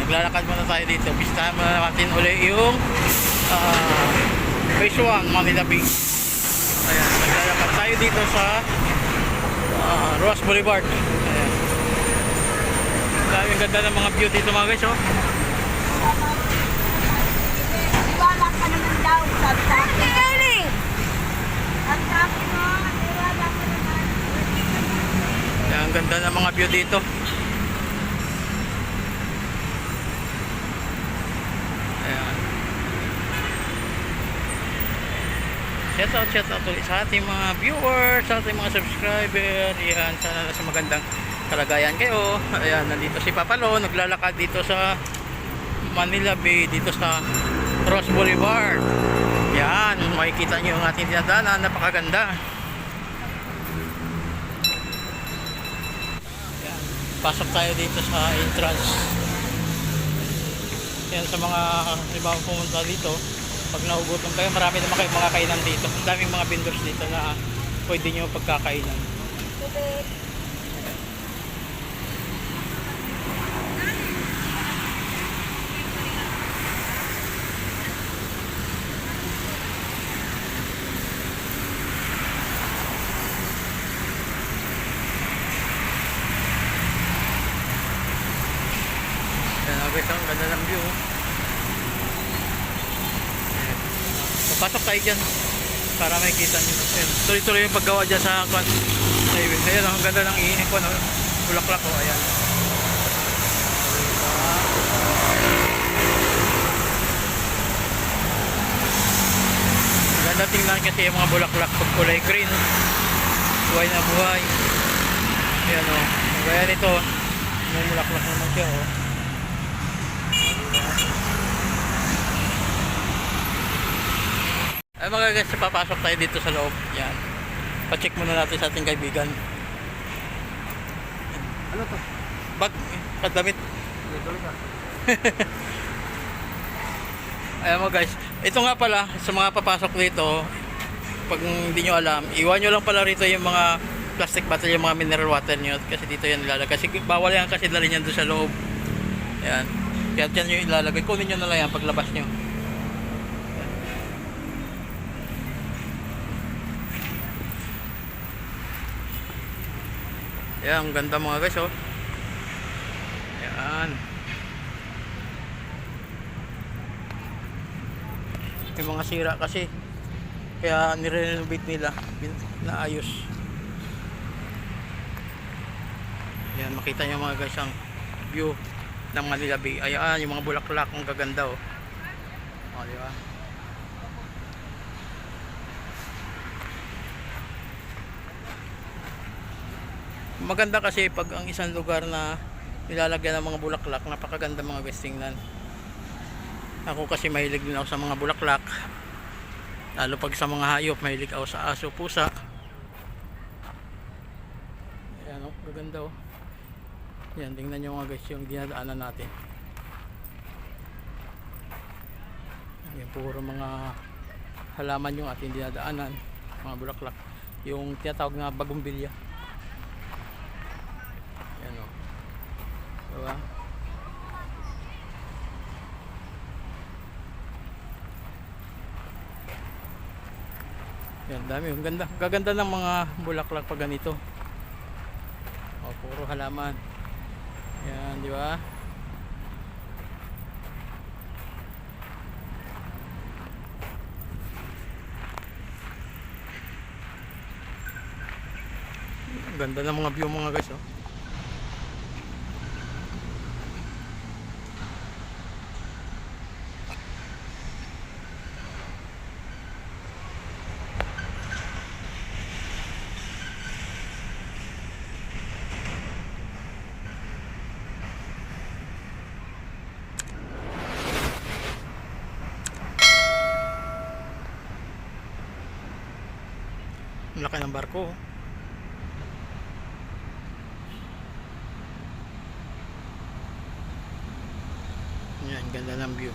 naglalakad muna tayo dito. Bistahan muna natin uli yung ah, Phase 1, Manila Bay. Ayan, naglalakad tayo dito sa ah, Ross Boulevard. Ayan. Dami ganda ng mga view dito mga guys, oh. Wala ka naman daw, sabi sa akin. Sabi sa akin, no, wala ka naman. Ang ganda ng mga view dito. Shout out, shout out ulit sa ating mga viewers, sa ating mga subscriber. Ayan, sana nasa magandang kalagayan kayo. Ayan, nandito si Papalo, naglalakad dito sa Manila Bay, dito sa Cross Boulevard. Yan, makikita nyo yung ating dinadaanan, napakaganda. Yan. Pasok tayo dito sa entrance. Yan sa mga ibang pumunta dito. Pag nahugutom kayo, marami naman kayong mga dito. Ang daming mga vendors dito na pwede nyo pagkakainan. Tubig. Yan guys, ang ganda ng view. Papasok tayo dyan para makikita nyo. Ayan, Tuloy-tuloy yung paggawa dyan sa kwan. Ayan, ang ganda ng iinig ko. No? Bulaklak ko. Ayan. Ganda tingnan kasi yung mga bulaklak pag kulay green. Buhay na buhay. Ayan o. Gaya nito. May bulaklak naman siya o. Ay mga guys, papasok tayo dito sa loob. Yan. Pa-check muna natin sa ating kaibigan. Ano to? Bag, kadamit. Ayan mo guys, ito nga pala sa mga papasok dito, pag hindi nyo alam, iwan nyo lang pala rito yung mga plastic bottle, yung mga mineral water nyo kasi dito yan ilalagay. Kasi bawal yan kasi dali yan doon sa loob. Ayan. Kaya dyan nyo ilalagay. Kunin nyo na lang yan paglabas nyo. Ayan, ang ganda mga guys oh. Ayan. May mga sira kasi. Kaya nire-renovate nila. Naayos. Yan, makita nyo mga guys ang view ng Manila Bay. Ayan, yung mga bulaklak. Ang gaganda oh. O, di ba? Maganda kasi pag ang isang lugar na nilalagyan ng mga bulaklak, napakaganda mga guys tingnan. Ako kasi mahilig din ako sa mga bulaklak. Lalo pag sa mga hayop, mahilig ako sa aso, pusa. Ayan oh, gaganda oh. Yan, tingnan nyo mga guys yung dinadaanan natin. Yan, puro mga halaman yung ating dinadaanan. Mga bulaklak. Yung tinatawag na bagumbilya. Yan oh. Diba? Yan, dami. Ang ganda. Gaganda ng mga bulaklak pag ganito. O, puro halaman. Yan, di ba? Ganda ng mga view mga guys, oh. Laki ng barko. Yan, ganda ng view.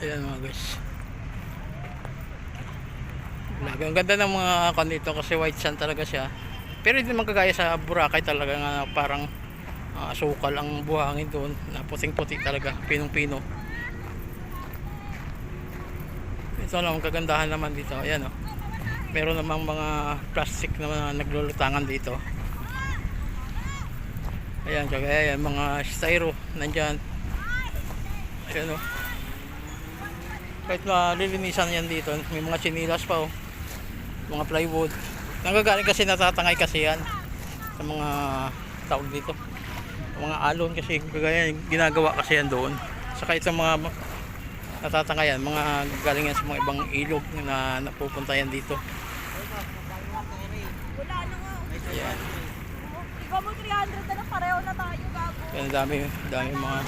Ayan mga guys. Lagi. Ang ganda ng mga kan dito kasi white sand talaga siya. Pero hindi naman kagaya sa Boracay talaga nga parang ah, asukal ang buhangin doon. Na puting-puti talaga. Pinong-pino. Ito lang ang kagandahan naman dito. Ayan oh. Meron namang mga plastic na naglulutangan dito. Ayan, kagaya yan, mga styro nandyan. Ayan oh. Kahit na lilinisan yan dito, may mga chinilas pa oh. Mga plywood. Nagagaling kasi natatangay kasi yan sa mga tawag dito. Mga alon kasi kagaya ginagawa kasi yan doon. Sa kahit sa mga natatangayan, mga galing yan sa mga ibang ilog na napupunta yan dito. Ayan. Ikaw mo 300 na pareho na tayo, gago. Yan, dami, dami mga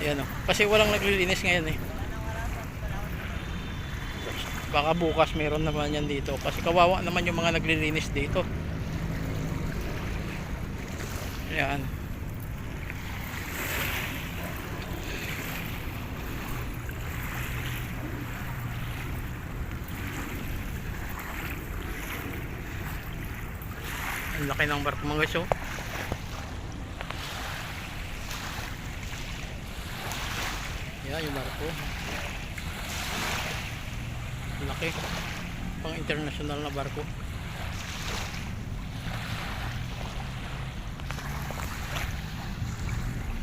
Ayan oh. Kasi walang naglilinis ngayon eh. Baka bukas meron naman yan dito. Kasi kawawa naman yung mga naglilinis dito. Ayan. Ang laki ng barko mga guys oh. Yan yung barko. Laki. Pang international na barko.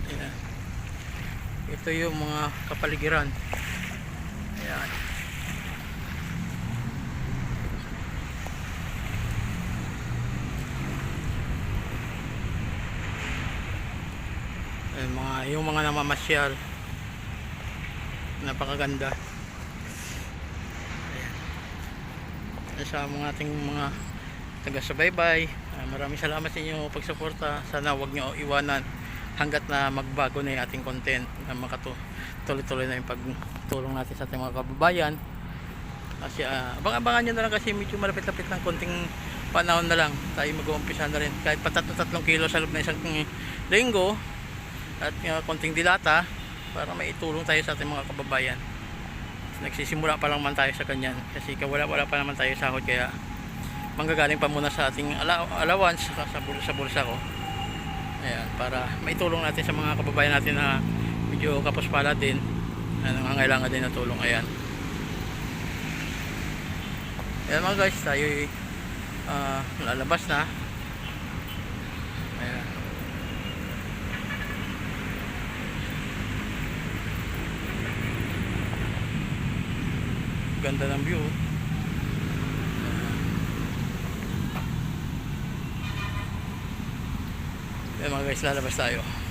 Yan. Ito yung mga kapaligiran. Ayan. Ayan, mga, yung mga namamasyal. Napakaganda. Ayan. sa mga ating mga taga-subaybay uh, maraming salamat sa inyo pagsuporta. Sana wag nyo iwanan hanggat na magbago na yung ating content na makatuloy-tuloy na yung pagtulong natin sa ating mga kababayan. Kasi uh, abang-abangan nyo na lang kasi medyo malapit-lapit ng konting panahon na lang. Tayo mag-uumpisa na rin. Kahit pa tatlo-tatlong kilo sa loob ng isang linggo at uh, konting dilata para maitulong tayo sa ating mga kababayan. Nagsisimula pa lang man tayo sa kanyan kasi wala wala pa naman tayo sahod kaya manggagaling pa muna sa ating allowance sa, sa, bulsa, sa bulsa ko. Ayan, para maitulong natin sa mga kababayan natin na medyo kapuspala din na nangangailangan din ng tulong. Ayan. Ayan mga guys tayo uh, lalabas na ayan ganda ng view. Ayan. Mga guys lalabas tayo